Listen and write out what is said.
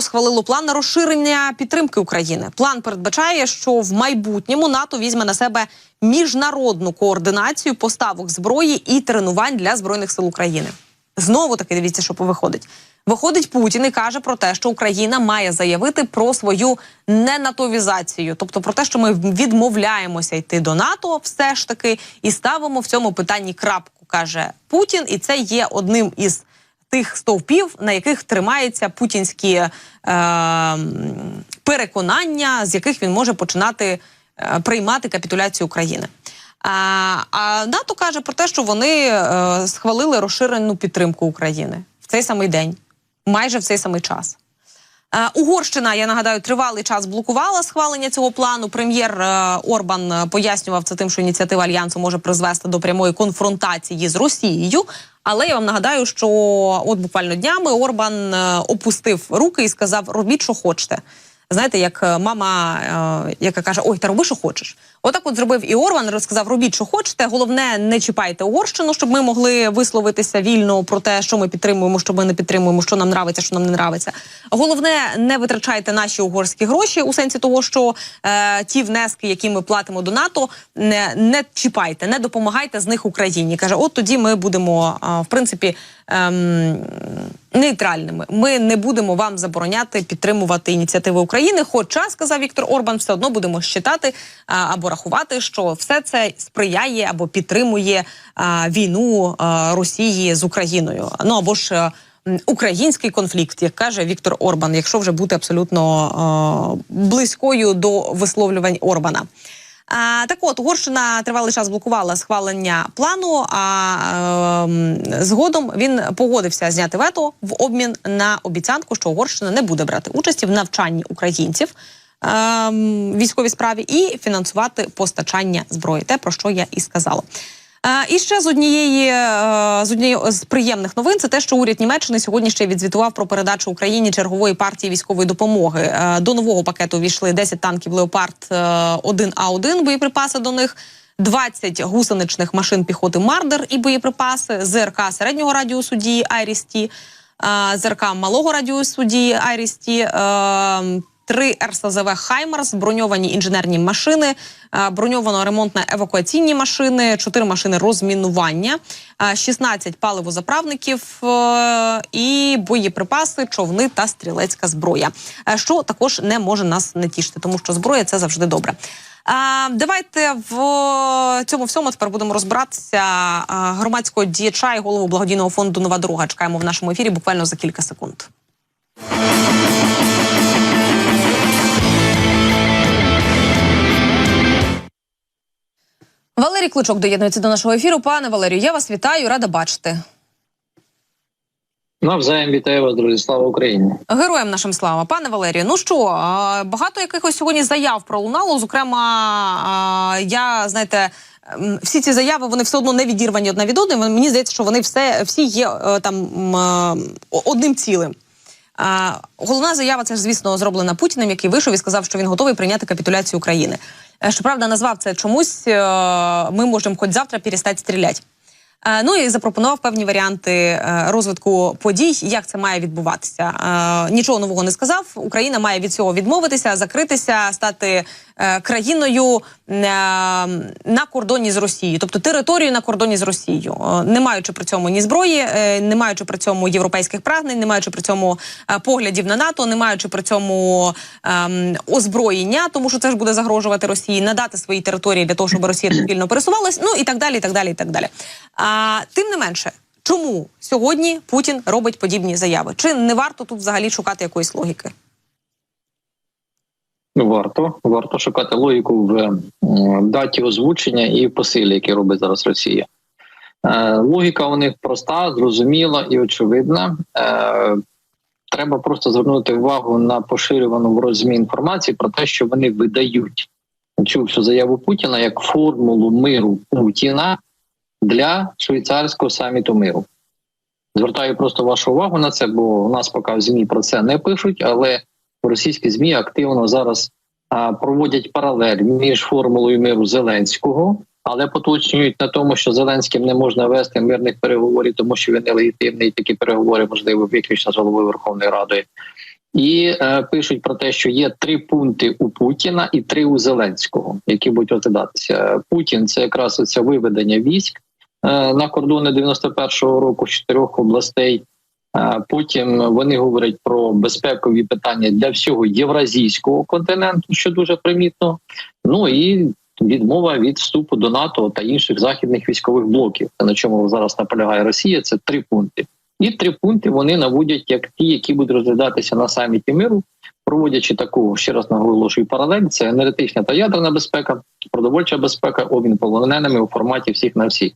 Схвалило план на розширення підтримки України. План передбачає, що в майбутньому НАТО візьме на себе міжнародну координацію поставок зброї і тренувань для збройних сил України. Знову таки дивіться, що виходить. Виходить Путін і каже про те, що Україна має заявити про свою ненатовізацію, тобто про те, що ми відмовляємося йти до НАТО, все ж таки, і ставимо в цьому питанні крапку, каже Путін, і це є одним із тих стовпів, на яких тримаються путінські е, переконання, з яких він може починати е, приймати капітуляцію України. А, а НАТО каже про те, що вони е, схвалили розширену підтримку України в цей самий день, майже в цей самий час. Е, Угорщина, я нагадаю, тривалий час блокувала схвалення цього плану. Прем'єр е, Орбан е, пояснював це тим, що ініціатива альянсу може призвести до прямої конфронтації з Росією. Але я вам нагадаю, що от буквально днями Орбан опустив руки і сказав: робіть, що хочете. Знаєте, як е, мама, е, яка каже: Ой, та роби, що хочеш. Отак, от зробив і Орбан, розказав: робіть, що хочете. Головне, не чіпайте Угорщину, щоб ми могли висловитися вільно про те, що ми підтримуємо, що ми не підтримуємо, що нам нравиться, що нам не нравиться. Головне, не витрачайте наші угорські гроші у сенсі того, що е, ті внески, які ми платимо до НАТО, не, не чіпайте, не допомагайте з них Україні. каже, от тоді ми будемо е, в принципі. Ем, Нейтральними ми не будемо вам забороняти підтримувати ініціативи України. Хоча сказав Віктор Орбан, все одно будемо считати а, або рахувати, що все це сприяє або підтримує а, війну а, Росії з Україною. Ну або ж український конфлікт, як каже Віктор Орбан, якщо вже бути абсолютно а, близькою до висловлювань Орбана. А, так от Угорщина тривалий час блокувала схвалення плану. А е, згодом він погодився зняти вето в обмін на обіцянку, що Угорщина не буде брати участі в навчанні українців е, військовій справі і фінансувати постачання зброї. Те про що я і сказала. Е, І ще з однієї е, з однієї з приємних новин це те, що уряд Німеччини сьогодні ще відзвітував про передачу Україні чергової партії військової допомоги. Е, До нового пакету війшли 10 танків Леопард 1 А 1 боєприпаси до них. 20 гусеничних машин піхоти Мардер і боєприпаси, ЗРК середнього радіусу дії Айрісті, ЗРК малого радіусу дії Айрісті, три РСЗВ Хаймарс, броньовані інженерні машини, е, броньовано-ремонтно-евакуаційні машини, 4 машини розмінування, е, 16 паливозаправників е, і боєприпаси, човни та стрілецька зброя. Е, Що також не може нас не тішити, тому що зброя це завжди добре. Давайте в цьому всьому тепер будемо розбиратися громадського діяча і голову благодійного фонду Нова дорога. Чекаємо в нашому ефірі буквально за кілька секунд. Валерій Кличок доєднується до нашого ефіру. Пане Валерію, я вас вітаю, рада бачити. Навзаєм вітаю вас, друзі. Слава Україні. Героям нашим слава, пане Валерію. Ну що, багато якихось сьогодні заяв пролунало. Зокрема, я знаєте. Всі ці заяви вони все одно не відірвані одна від одної. Мені здається, що вони все всі є е, там е, одним цілим. Головна заява це ж, звісно, зроблена Путіним, який вийшов і сказав, що він готовий прийняти капітуляцію України. Е, Щоправда, назвав це чомусь. е, Ми можемо хоч завтра перестати стріляти. Е, Ну і запропонував певні варіанти е, розвитку подій, як це має відбуватися. Е, Нічого нового не сказав. Україна має від цього відмовитися, закритися, стати країною на кордоні з Росією, тобто територією на кордоні з Росією, не маючи при цьому ні зброї, не маючи при цьому європейських прагнень, не маючи при цьому поглядів на НАТО, не маючи при цьому ем, озброєння, тому що це ж буде загрожувати Росії, надати свої території для того, щоб Росія вільно пересувалась, ну і так далі, і так далі, і так далі. А тим не менше, чому сьогодні Путін робить подібні заяви? Чи не варто тут взагалі шукати якоїсь логіки? Ну, Варто варто шукати логіку в даті озвучення і в посилі, які робить зараз Росія. Е, логіка у них проста, зрозуміла і очевидна. Е, треба просто звернути увагу на поширювану в розмі інформації про те, що вони видають цю всю заяву Путіна як формулу миру Путіна для швейцарського саміту миру. Звертаю просто вашу увагу на це, бо у нас поки в ЗМІ про це не пишуть, але російські змі активно зараз проводять паралель між формулою миру Зеленського, але поточнюють на тому, що Зеленським не можна вести мирних переговорів, тому що він нелегітимний. і Такі переговори можливо виключно з головою Верховної Ради. І е, пишуть про те, що є три пункти у Путіна і три у Зеленського, які будуть розглядатися. Путін це якраз це виведення військ на кордони 91-го року чотирьох областей. Е, Потім вони говорять про безпекові питання для всього євразійського континенту, що дуже примітно. Ну і відмова від вступу до НАТО та інших західних військових блоків. На чому зараз наполягає Росія, це три пункти. І три пункти вони наводять як ті, які будуть розглядатися на саміті миру, проводячи таку ще раз наголошую паралель: це енергетична та ядерна безпека, продовольча безпека, обмін полоненими у форматі всіх на всіх.